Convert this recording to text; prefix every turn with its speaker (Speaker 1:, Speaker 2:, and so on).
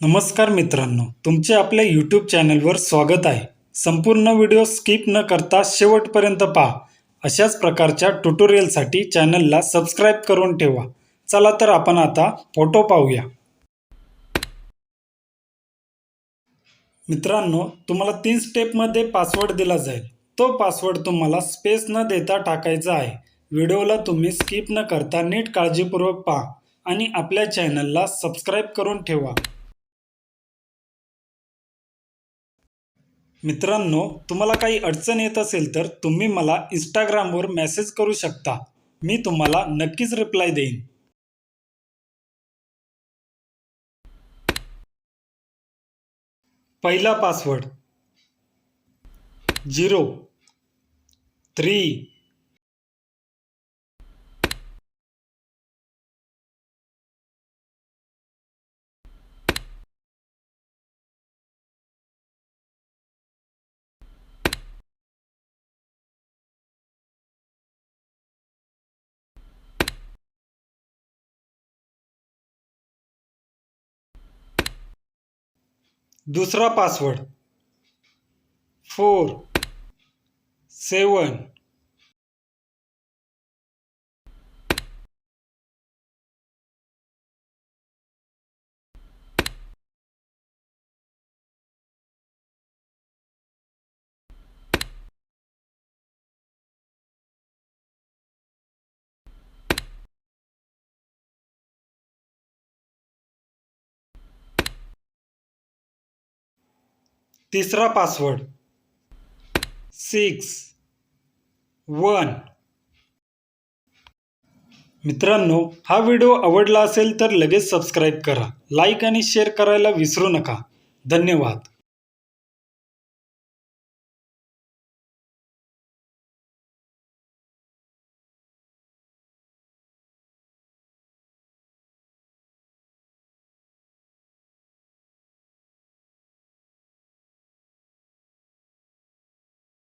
Speaker 1: नमस्कार मित्रांनो तुमचे आपल्या यूट्यूब चॅनलवर स्वागत आहे. संपूर्ण व्हिडिओ स्किप न करता शेवटपर्यंत पहा. अशाच प्रकारच्या ट्युटोरियलसाठी चॅनलला सबस्क्राईब करून ठेवा. चला तर आपण आता फोटो पाहूया. मित्रांनो तुम्हाला तीन स्टेपमध्ये पासवर्ड दिला जाईल. तो पासवर्ड तुम्हाला स्पेस न देता टाकायचा आहे. व्हिडिओला तुम्ही स्किप न करता नीट काळजीपूर्वक पहा आणि आपल्या चॅनलला सबस्क्राईब करून ठेवा. मित्रांनो तुम्हाला काही अडचण येत असेल तर तुम्ही मला इंस्टाग्रामवर मेसेज करू शकता. मी तुम्हाला नक्कीच रिप्लाय देईन. पहिला पासवर्ड झिरो थ्री दुसरा पासवर्ड फोर सेवन तिसरा पासवर्ड सिक्स वन मित्रांनो हा व्हिडिओ आवडला असेल तर लगेच सबस्क्राईब करा. लाईक आणि शेअर करायला विसरू नका. धन्यवाद.